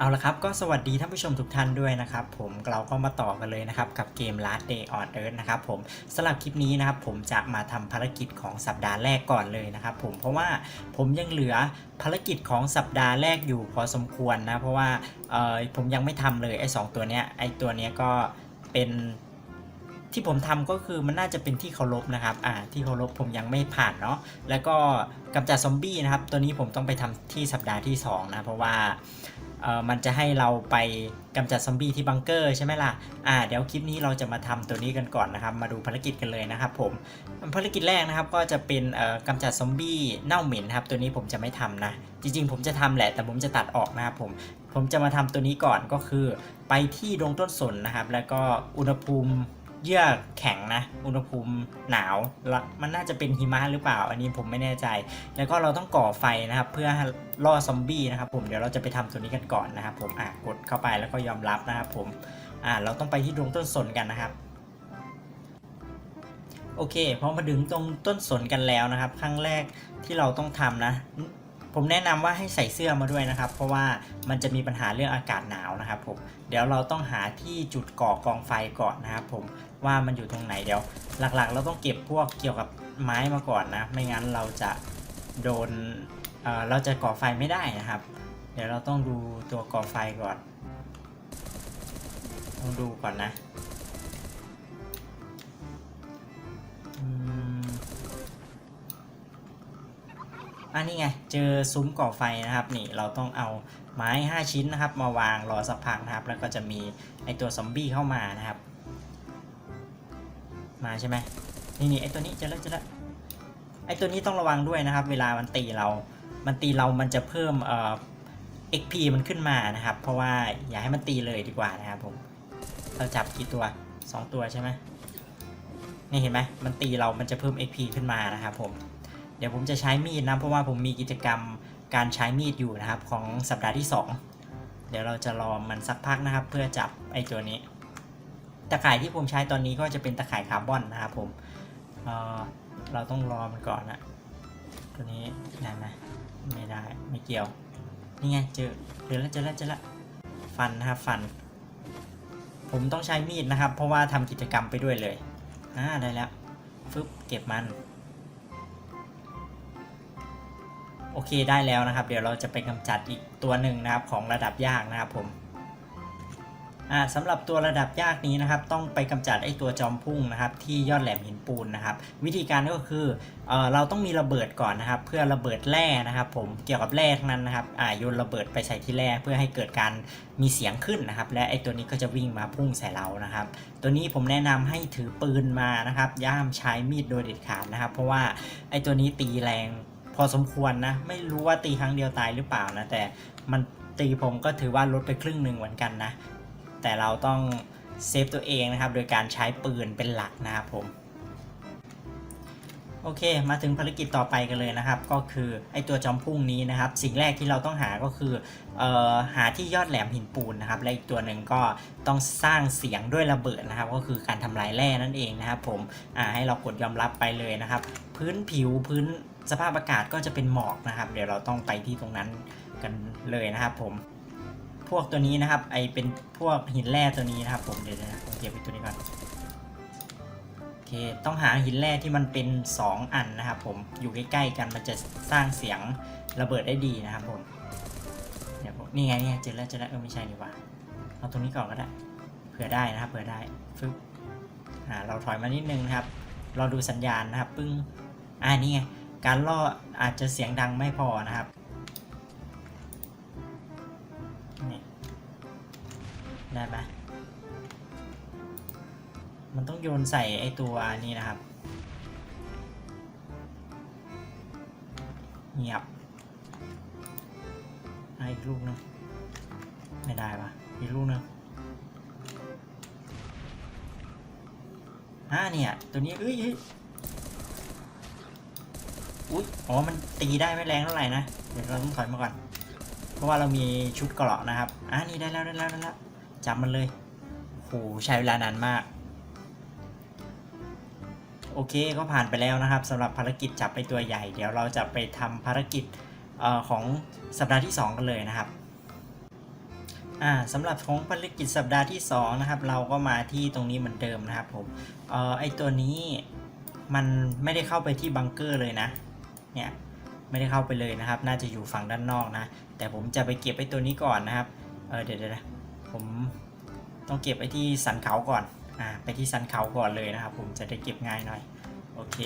เอาละครับ ก็สวัสดีท่านผู้ชมทุกท่านด้วยนะครับ ผมเราก็มาต่อกันเลยนะครับ กับเกม Last Day on Earth นะครับผมสำหรับคลิปนี้นะครับ ผมจะมาทำภารกิจของสัปดาห์แรกก่อนเลยนะครับ ผมเพราะว่าผมยังเหลือภารกิจของสัปดาห์แรกอยู่พอสมควรนะ เพราะว่าเออผมยังไม่ทำเลยไอ้สองตัวเนี้ยไอ้ตัวเนี้ยก็เป็นที่ผมทำก็คือมันน่าจะเป็นที่เคารพนะครับ อ่า ที่เคารพผมยังไม่ผ่านเนาะ แล้วก็กำจัดซอมบี้นะครับ ตัวนี้ผมต้องไปทำที่สัปดาห์ที่สองนะ เพราะว่า เออมันจะให้เราไปกำจัดซอมบี้ที่บังเกอร์ใช่ไหมล่ะ อ่า เดี๋ยวคลิปนี้เราจะมาทำตัวนี้กันก่อนนะครับ มาดูภารกิจกันเลยนะครับผม ภารกิจแรกนะครับก็จะเป็นเอ่อกำจัดซอมบี้เน่าเหม็นนครับ ตัวนี้ผมจะไม่ทำนะ จริงๆ ผมจะทำแหละ แต่ผมจะตัดออกนะครับผม ผมจะมาทำตัวนี้ก่อนก็คือ ไปที่ดงต้นสนนะครับ แล้วก็อุณหภูมิ เยื่อแข็งนะ อุณหภูมิหนาว มันน่าจะเป็นหิมะหรือเปล่า อันนี้ผมไม่แน่ใจ แล้วก็เราต้องก่อไฟนะครับ เพื่อล่อซอมบี้นะครับ ผมเดี๋ยวเราจะไปทำตัวนี้กันก่อนนะครับ ผมอะกดเข้าไปแล้วก็ยอมรับนะครับ ผมอ่าเราต้องไปที่ดวงต้นสนกันนะครับโอเคพอมาถึงตรงต้นสนกันแล้วนะครับ ครั้งแรกที่เราต้องทำนะ ผมแนะนำว่าให้ใส่เสื้อมาด้วยนะครับ เพราะว่ามันจะมีปัญหาเรื่องอากาศหนาวนะครับผมเดี๋ยวเราต้องหาที่จุดก่อกองไฟก่อนนะครับผมว่ามันอยู่ตรงไหนเดี๋ยวหลักๆ เราต้องเก็บพวกเกี่ยวกับไม้มาก่อนนะ ไม่งั้นเราจะโดนเเราจะก่อไฟไม่ได้นะครับ เดี๋ยวเราต้องดูตัวก่อไฟก่อนต้องดูก่อนนะ อันนี้ไง เจอซุ้มก่อไฟนะครับ นี่เราต้องเอาไม้ 5 ชิ้นนะครับ มาวางรอสักพักนะครับ แล้วก็จะมีไอตัวซอมบี้เข้ามานะครับ มาใช่ไหมนี่นี่ไอตัวนี้จอแล้วเจอแล้วไอตัวนี้ต้องระวังด้วยนะครับ เวลามันตีเรา มันตีเรามันจะเพิ่มเอ่อ XP มันขึ้นมานะครับ เพราะว่าอย่าให้มันตีเลยดีกว่านะครับผมเราจับกี่ตัว 2 ตัวใช่ไหมนี่เห็นไหมมันตีเรามันจะเพิ่ม XP ขึ้นมานะครับผม เดี๋ยวผมจะใช้มีดนะเพราะว่าผมมีกิจกรรมการใช้มีดอยู่นะครับ ของสัปดาห์ที่ 2 เดี๋ยวเราจะรอมันสักพักนะครับ เพื่อจับไอตัวนี้ ตะข่ายที่ผมใช้ตอนนี้ก็จะเป็นตะข่ายคาร์บอนนะครับผมเเราต้องรอมันก่อนนะตัวนี้ได้ไหมไม่ได้ไม่เกี่ยวนี่ไงเจอเจอแล้วเจอแล้วเจอแล้วฟันนะครับฟัน ผมต้องใช้มีดนะครับ เพราะว่าทำกิจกรรมไปด้วยเลยอ่าได้แล้วฟึบเก็บมัน โอเคได้แล้วนะครับ เดี๋ยวเราจะไปกำจัดอีกตัวหนึ่งนะครับของระดับยากนะครับผมอ่าสำหรับตัวระดับยากนี้นะครับต้องไปกำจัดไอ้ตัวจอมพุ่งนะครับที่ยอดแหลมหินปูนนะครับ วิธีการก็คือเออเราต้องมีระเบิดก่อนนะครับ เพื่อระเบิดแร่นะครับ ผมเกี่ยวกับแร่ทั้งนั้นนะครับอ่าโยนระเบิดไปใส่ที่แร่เพื่อให้เกิดการมีเสียงขึ้นนะครับ และไอ้ตัวนี้ก็จะวิ่งมาพุ่งใส่เรานะครับ ตัวนี้ผมแนะนำให้ถือปืนมานะครับ ย่ามใช้มีดโดยเด็ดขาดนะครับ เพราะว่าไอ้ตัวนี้ตีแรง อสมควรนะ ไม่รู้ว่าตีครั้งเดียวตายหรือเปล่านะ แต่มันตีผมก็ถือว่าลดไปครึ่งหนึ่งเหมือนกันนะ แต่เราต้องเซฟตัวเองนะครับ โดยการใช้ปืนเป็นหลักนะครับผม โอเค มาถึงภารกิจต่อไปกันเลยนะครับ ก็คือไอตัวจอมพุ่งนี้นะครับ สิ่งแรกที่เราต้องหาก็คือออหาที่ยอดแหลมหินปูนนะครับ และอีกตัวหนึ่งก็ต้องสร้างเสียงด้วยระเบิดนะครับ ก็คือการทำลายแร่นั่นเองนะครับ ผมให้เรากดยอมรับไปเลยนะครับ พื้นผิวพื้น สภาพอากาศก็จะเป็นหมอกนะครับ เดี๋ยวเราต้องไปที่ตรงนั้นกันเลยนะครับ ผม พวกตัวนี้นะครับไอเป็นพวกหินแร่ตัวนี้นะครับ ผมเดี๋ยวนะผมเก็บไว้ตัวนี้ก่อนโอเคต้องหาหินแร่ที่มันเป็น 2 อันนะครับ ผมอยู่ใกล้ๆกันมันจะสร้างเสียงระเบิดได้ดีนะครับ ผมเดี๋ยวผมนี่ไงนี่ไงเจอแล้วเจอแล้วเออไม่ใช่นี่ว่าเอาตรงนี้ก่อนก็ได้เผื่อได้นะครับเผื่อได้ฟึบอ่าเราถอยมานิดนึงนะครับ เราดูสัญญาณนะครับ ปึ้งอ่านี่ไง การล่ออาจจะเสียงดังไม่พอนะครับนี่ได้ไหมมันต้องโยนใส่ไอตัวนี้นะครับเงียบอีกลูกหนึงไม่ได้ปะอีกลูกหนึงอ่าเนี่ย ตัวนี้เอ้ย อุ้ยอ๋อ มันตีได้ไม่แรงเท่าไหร่นะ เดี๋ยวเราต้องถอยมาก่อน เพราะว่าเรามีชุดเกราะนะครับ อ่านี่ได้แล้วได้แล้วได้แล้วจับมันเลยโหใช้เวลานานมาก โอเคก็ผ่านไปแล้วนะครับสำหรับภารกิจจับไปตัวใหญ่ เดี๋ยวเราจะไปทำภารกิจออของสัปดาห์ที่ 2 กันเลยนะครับอ่าสำหรับของภารกิจสัปดาห์ที่2นะครับเราก็มาที่ตรงนี้เหมือนเดิมนะครับผมเอ่อไอตัวนี้มันไม่ได้เข้าไปที่บังเกอร์เลยนะ เนี่ยไม่ได้เข้าไปเลยนะครับ น่าจะอยู่ฝั่งด้านนอกนะ แต่ผมจะไปเก็บไอตัวนี้ก่อนนะครับ เออเดี๋ยวเดี๋ยวนะผมต้องเก็บไอที่สันเขาก่อน อ่า ไปที่สันเขาก่อนเลยนะครับ ผมจะได้เก็บง่ายหน่อย โอเค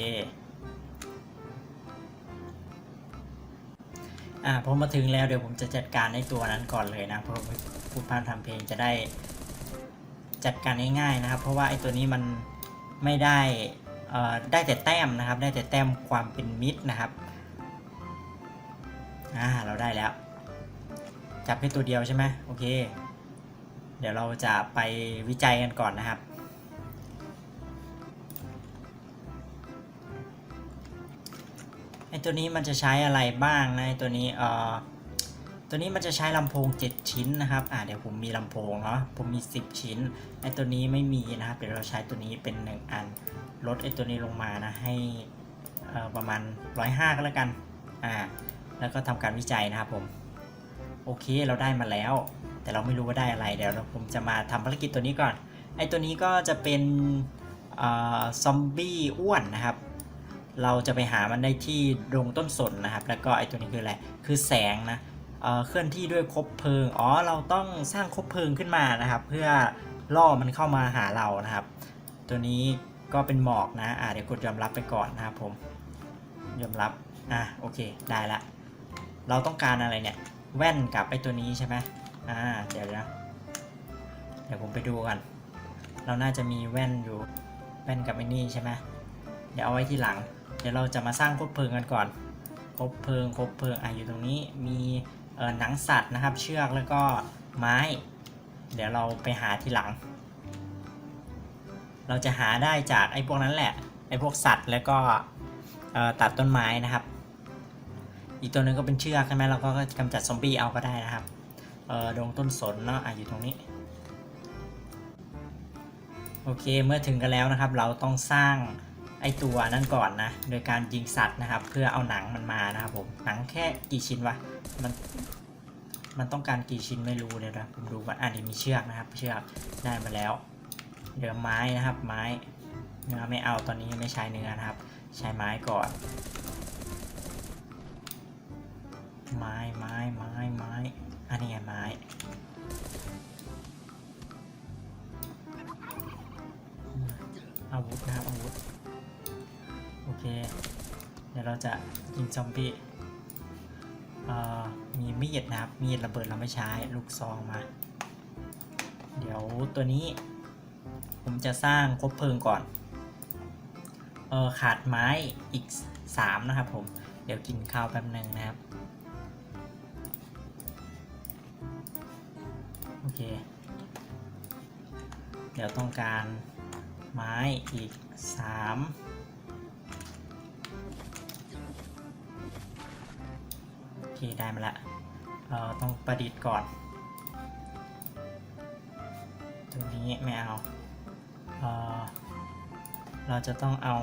อ่า พอมาถึงแล้วเดี๋ยวผมจะจัดการในตัวนั้นก่อนเลยนะ เพราะผู้พันทำเพลงจะได้จัดการง่ายๆนะครับ เพราะว่าไอ้ตัวนี้มันไม่ได้ ได้แต่แต้มนะครับ ได้แต่แต้มความเป็นมิตรนะครับอ่าเราได้แล้ว จับแค่ตัวเดียวใช่ไหมโอเค เดี๋ยวเราจะไปวิจัยกันก่อนนะครับ ไอตัวนี้มันจะใช้อะไรบ้างนะไอตัวนี้เอ่อตัวนี้มันจะใช้ลำโพง 7 ชิ้นนะครับ อ่าเดี๋ยวผมมีลำโพงเนาะ ผมมี 10 ชิ้น ไอตัวนี้ไม่มีนะครับ เดี๋ยวเราใช้ตัวนี้เป็น 1 อัน ลดไอตัวนี้ลงมานะให้ประมาณ 105 ก็แล้วกัน อ่า แล้วก็ทำการวิจัยนะครับผม โอเค เราได้มาแล้ว แต่เราไม่รู้ว่าได้อะไร เดี๋ยวเราผมจะมาทำภารกิจตัวนี้ก่อน ไอตัวนี้ก็จะเป็นอซอมบี้อ้วนนะครับ เราจะไปหามันได้ที่ดงต้นสนนะครับ แล้วก็ไอตัวนี้คืออะไร คือแสงนะเคลื่อนที่ด้วยคบเพลิง อ๋อ เราต้องสร้างคบเพลิงขึ้นมานะครับ เพื่อล่อมันเข้ามาหาเรานะครับ ตัวนี้ ก็เป็นหมอกนะอ่าเดี๋ยวกดยอมรับไปก่อนนะครับผมยอมรับอะโอเคได้ละ เราต้องการอะไรเนี่ย แว่นกับไอตัวนี้ใช่ไหมอ่าเดี๋ยวนะเดี๋ยวผมไปดูกันเราน่าจะมีแว่นอยู่แว่นกับไอ้นี่ใช่ไหมเดี๋ยวเอาไว้ที่หลัง เดี๋ยวเราจะมาสร้างคบเพลิงกันก่อนคบเพลิงคบเพลิงอะอยู่ตรงนี้มีเอ่อหนังสัตว์นะครับ เชือกแล้วก็ไม้ เดี๋ยวเราไปหาทีหลัง เราจะหาได้จากไอ้พวกนั้นแหละไอ้พวกสัตว์แล้วก็ตัดต้นไม้นะครับ อีกตัวหนึงก็เป็นเชือกใช่ไหมเราก็กำจัดซอมบี้เอาก็ได้นะครับเอ่อดงต้นสนเนาะอะอยู่ตรงนี้โอเคเมื่อถึงกันแล้วนะครับ เราต้องสร้างไอตัวนั้นก่อนนะ โดยการยิงสัตว์นะครับ เพื่อเอาหนังมันมานะครับผมหนังแค่กี่ชิ้นวะมันมันต้องการกี่ชิ้นไม่รู้เดี๋ยนะผมดูว่าอันนี้มีเชือกนะครับ เชือกได้มาแล้ว เหลือไม้นะครับไม้เนื้อไม่เอาตอนนี้ไม่ใช้เนื้อนะครับ ใช้ไม้ก่อน ไม้ไม้ไม้ไม้อันนี้ไงไม้อาวุธนะครับอาวุธโอเค เดี๋ยวเราจะยิงซอมบี้เอ่อมีมีดนะครับมีดระเบิดเราไม่ใช้ลูกซองมา เดี๋ยวตัวนี้ ผมจะสร้างคบเพลิงก่อน เออขาดไม้อีก 3 นะครับผม เดี๋ยวกินข้าวแป๊บหนึ่งนะครับ โอเค เดี๋ยวต้องการไม้อีก 3โอเคได้มาละ เราต้องประดิษฐ์ก่อน ตรงนี้ไม่เอา เราจะต้องเอา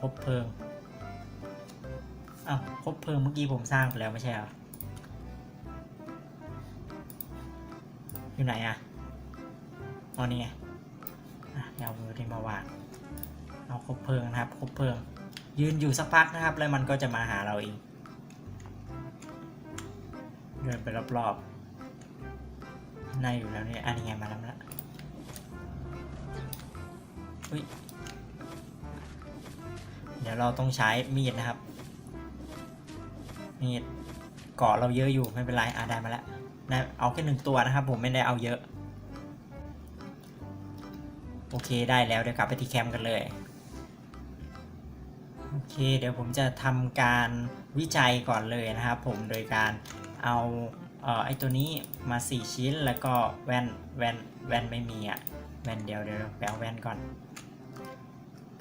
คบเพลิงอ้าวคบเพลิงเมื่อกี้ผมสร้างไปแล้วไม่ใช่หรออยู่ไหนอะอ๋อนี่ไงอะเดี๋ยเอามือที่มาวางเอาคบเพลิงนะครับคบเพลิง ยืนอยู่สักพักนะครับ แล้วมันก็จะมาหาเราเองเดินไปรอบๆในอยู่แล้วเนี่ยอันนี้ไงมาแล้วมาแล้ว ยเดี๋ยวเราต้องใช้มีดนะครับ มีดเกาะเราเยอะอยู่ไม่เป็นไรอะได้มาแล้วได้เอาแค่หนึ่งตัวนะครับ ผมไม่ได้เอาเยอะ โอเคได้แล้วเดี๋ยวกลับไปที่แคมป์กันเลยโอเค เดี๋ยวผมจะทำการวิจัยก่อนเลยนะครับ ผมโดยการเอาเอ่อไอตัวนี้มา 4 ชิ้นแล้วก็แว่นแว่นแว่นไม่มีอะแว่นเดียวเดี๋ยวไปเอาแว่นก่อน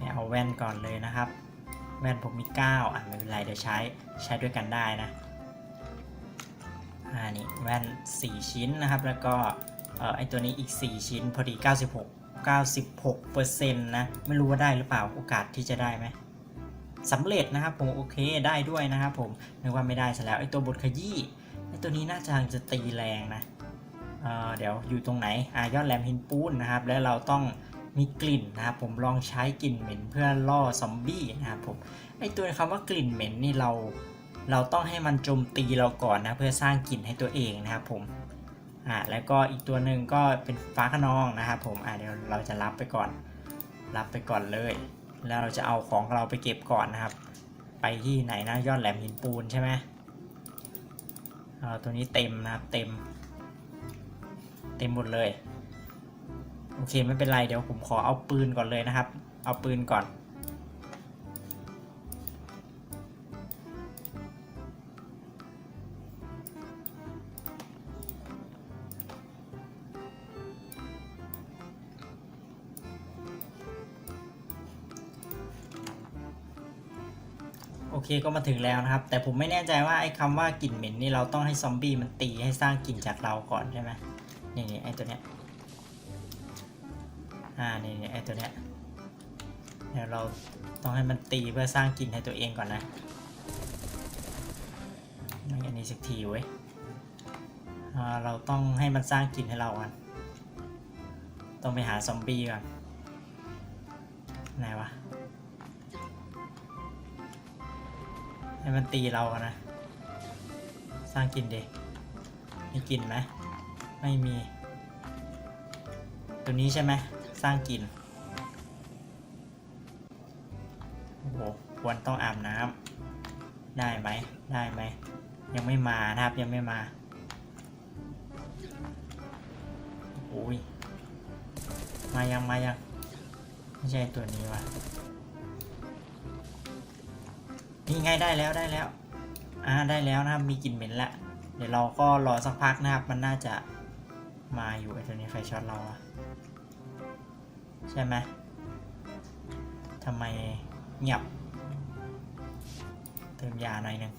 ไปเอาแว่นก่อนเลยนะครับ แว่นผมมี 9 อะไม่เป็นไรเดี๋ยวใช้ใช้ด้วยกันได้นะอ่านี่แว่น 4 ชิ้นนะครับ แล้วก็เออไอตัวนี้อีก 4 ชิ้นพอดี 96 96%นต์นะ ไม่รู้ว่าได้หรือเปล่าโอกาสที่จะได้ไหมสำเร็จนะครับผมโอเคได้ด้วยนะครับผมนึกว่าไม่ได้ซะแล้วไอตัวบทขยี้ไอตัวนี้น่าจะจะตีแรงนะเออเดี๋ยวอยู่ตรงไหนอ่ายอดแหลมหินปูนนะครับ แล้วเราต้อง มีกลิ่นนะครับผมลองใช้กลิ่นเหม็นเพื่อล่อซอมบี้นะครับผมไอตัวคำว่ากลิ่นเหม็นนี่เรา เราต้องให้มันโจมตีเราก่อนนะเพื่อสร้างกลิ่นให้ตัวเองนะครับผมอ่าแล้วก็อีกตัวหนึ่งก็เป็นฟ้าขนองนะครับผมอ่าเดี๋ยวเราจะรับไปก่อน รับไปก่อนเลย แล้วเราจะเอาของเราไปเก็บก่อนนะครับ ไปที่ไหนนะยอดแหลมหินปูนใช่ไหมเอาตัวนี้เต็มนะครับเต็ม เต็มหมดเลย โอเคไม่เป็นไรเดี๋ยวผมขอเอาปืนก่อนเลยนะครับ เอาปืนก่อนโอเคก็มาถึงแล้วนะครับ แต่ผมไม่แน่ใจว่าไอ้คำว่ากลิ่นเหม็นนี่เราต้องให้ซอมบี้มันตีให้สร้างกลิ่นจากเราก่อนใช่ไหมนี่นี่ไอ้ตัวเนี้ย อ่านี่ไอตัวเนี้ยเดี๋ยวเราต้องให้มันตีเพื่อสร้างกลิ่นให้ตัวเองก่อนนะนี่อันนี้สักทีเว้ยเราต้องให้มันสร้างกลิ่นให้เราก่อนต้องไปหาซอมบี้ก่อนไหนวะให้มันตีเราอะนะ สร้างกลิ่นเด็มีกลิ่นไหมไม่มี ตัวนี้ใช่ไหม สร้างกลิ่นโอ้โหควรต้องอาบน้ำได้ไหมได้ไหมยังไม่มานะครับยังไม่มาโอ้ยมายังมายังไม่ใช่ตัวนี้ว่ะนี่ไงได้แล้วได้แล้วอ่าได้แล้วนะครับมีกลิ่นเหม็นละเดี๋ยวเราก็รอสักพักนะครับมันน่าจะมาอยู่ไอ้ตัวนี้ไฟช็อตเราอะ ใช่ไหมทำไมเงียบ เติมยาหน่อยหนึง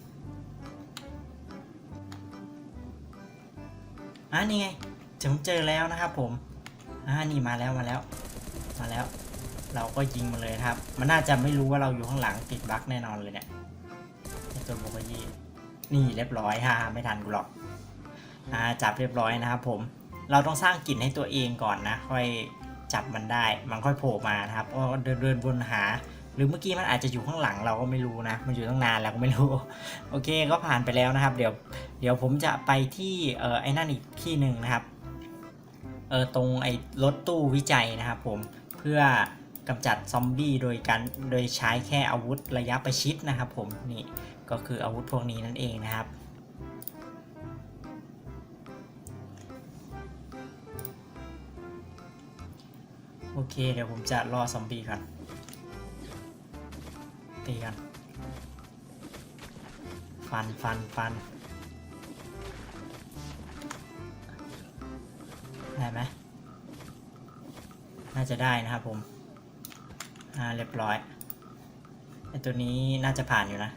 อ่านี่ไงผมเจอแล้วนะครับผมอ่านี่มาแล้วมาแล้ว มาแล้ว เราก็ยิงมันเลยครับ มันน่าจะไม่รู้ว่าเราอยู่ข้างหลังติดบั๊กแน่นอนเลยเนี่ยตัวโบกยีนี่เรียบร้อยฮ่าไม่ทันกูหรอกอ่าจับเรียบร้อยนะครับผม เราต้องสร้างกลิ่นให้ตัวเองก่อนนะ ค่อย จับมันได้ มันค่อยโผล่มานะครับเพราะว่าเดินเดินวนหา หรือเมื่อกี้มันอาจจะอยู่ข้างหลังเราก็ไม่รู้นะ มันอยู่ตั้งนานแล้วก็ไม่รู้ โอเคก็ผ่านไปแล้วนะครับ เดี๋ยว เดี๋ยวผมจะไปที่เออไอ้นั่นอีกที่หนึ่งนะครับ เออตรงไอ้รถตู้วิจัยนะครับผม เพื่อกำจัดซอมบี้โดยการโดยใช้แค่อาวุธระยะประชิดนะครับผมนี่ก็คืออาวุธพวกนี้นั่นเองนะครับ โอเค เดี๋ยวผมจะรอซอมบี้ก่อนตีกัน ฟันฟันฟันได้ไหมน่าจะได้นะครับผม อ่า เรียบร้อยไอตัวนี้น่าจะผ่านอยู่นะ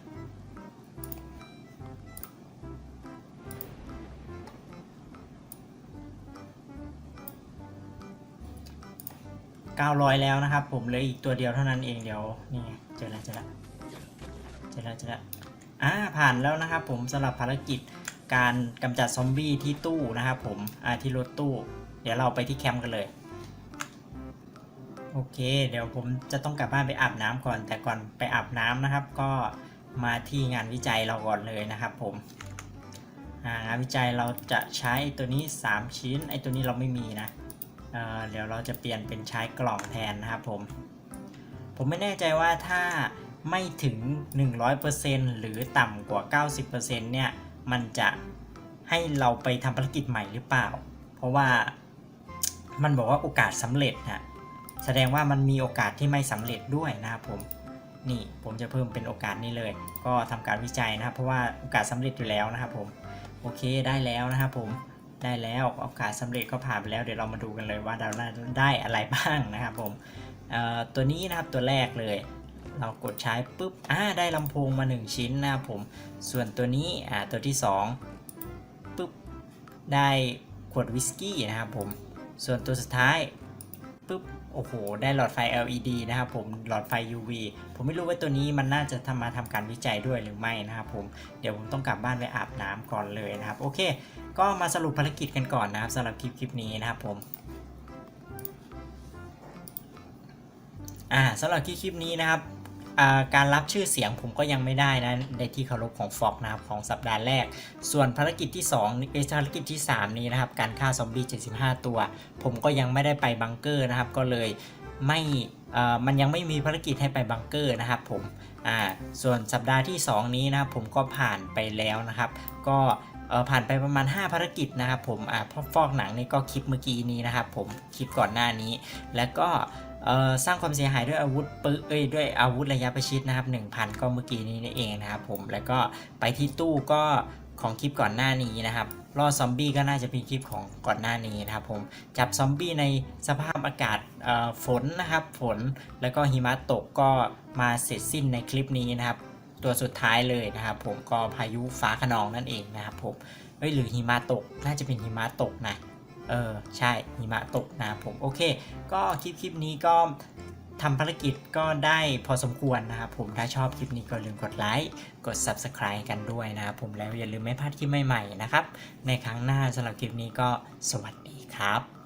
900 แล้วนะครับ ผมเหลืออีกตัวเดียวเท่านั้นเองเดี๋ยวนี่เจอแล้วเจอแล้วเจอแล้วเจอแล้วอ่าผ่านแล้วนะครับ ผมสำหรับภารกิจการกำจัดซอมบี้ที่ตู้นะครับผมอ่าที่รถตู้ เดี๋ยวเราไปที่แคมป์กันเลยโอเค เดี๋ยวผมจะต้องกลับบ้านไปอาบน้ำก่อน แต่ก่อนไปอาบน้ำนะครับ ก็มาที่งานวิจัยเราก่อนเลยนะครับ ผมงานวิจัยเราจะใช้ตัวนี้ 3 ชิ้น ไอ้ตัวนี้เราไม่มีนะ เดี๋ยวเราจะเปลี่ยนเป็นใช้กล่องแทนนะครับผม ผมไม่แน่ใจว่าถ้าไม่ถึง 100%หรือต่ำกว่า 90%เนี่ย มันจะให้เราไปทำภารกิจใหม่หรือเปล่า เพราะว่ามันบอกว่าโอกาสสำเร็จนะแสดงว่ามันมีโอกาสที่ไม่สำเร็จด้วยนะครับผม นี่ผมจะเพิ่มเป็นโอกาสนี้เลย ก็ทำการวิจัยนะครับ เพราะว่าโอกาสสำเร็จอยู่แล้วนะครับผม โอเคได้แล้วนะครับผม ได้แล้วโอกาสสำเร็จก็ผ่านไปแล้วเดี๋ยวเรามาดูกันเลยว่าเราได้อะไรบ้างนะครับผมตัวนี้นะครับตัวแรกเลย เรากดใช้ปุ๊บอ่าได้ลำโพงมา 1 ชิ้นนะครับผมส่วนตัวนี้อ่าตัวที่2ปุ๊บได้ขวดวิสกี้นะครับผมส่วนตัวสุดท้ายปุ๊บ โอ้โห ได้หลอดไฟ LED นะครับผม หลอดไฟ UV ผมไม่รู้ว่าตัวนี้มันน่าจะทำมาทำการวิจัยด้วยหรือไม่นะครับผม เดี๋ยวผมต้องกลับบ้านไปอาบน้ำก่อนเลยนะครับ โอเค ก็มาสรุปภารกิจกันก่อนนะครับสำหรับคลิปคลิปนี้นะครับผมอ่าสำหรับคลิปคลิปนี้นะครับ การรับชื่อเสียงผมก็ยังไม่ได้นะในที่เคารพของฟอกนะครับของสัปดาห์แรก ส่วนภารกิจที่2เอ้ยภารกิจที่ 3 นี้นะครับ การฆ่าซอมบี้ 75 ตัว ผมก็ยังไม่ได้ไปบังเกอร์นะครับ ก็เลยไม่เอ่อมันยังไม่มีภารกิจให้ไปบังเกอร์นะครับผมอ่าส่วนสัปดาห์ที่ 2 นี้นะครับผมก็ผ่านไปแล้วนะครับ ก็ผ่านไปประมาณ 5 ภารกิจนะครับผมอ่าพราะฟอกหนังนี่ก็คลิปเมื่อกี้นี้นะครับผมคลิปก่อนหน้านี้ แล้วก็ สร้างความเสียหายด้วยอาวุธปืนเอ้ยด้วยอาวุธระยะประชิดนะครับ 1,000 ก็เมื่อกี้นี้นี่เองนะครับผมแล้วก็ไปที่ตู้ก็ของคลิปก่อนหน้านี้นะครับล่อซอมบี้ก็น่าจะเป็นคลิปของก่อนหน้านี้นะครับผมจับซอมบี้ในสภาพอากาศฝนนะครับฝนแล้วก็หิมะตกก็มาเสร็จสิ้นในคลิปนี้นะครับตัวสุดท้ายเลยนะครับผมก็พายุฟ้าขนองนั่นเองนะครับผมเอ้ยหรือหิมะตกน่าจะเป็นหิมะตกนะ เออใช่หิมะตกนะผมโอเค ก็คลิปคลิปนี้ก็ทำภารกิจก็ได้พอสมควรนะครับผมถ้าชอบคลิปนี้ก็ลืมกดไลค์กด Subscribe กันด้วยนะครับผมแล้วอย่าลืมไม่พลาดคลิปใหม่ๆนะครับ ในครั้งหน้าสำหรับคลิปนี้ก็สวัสดีครับ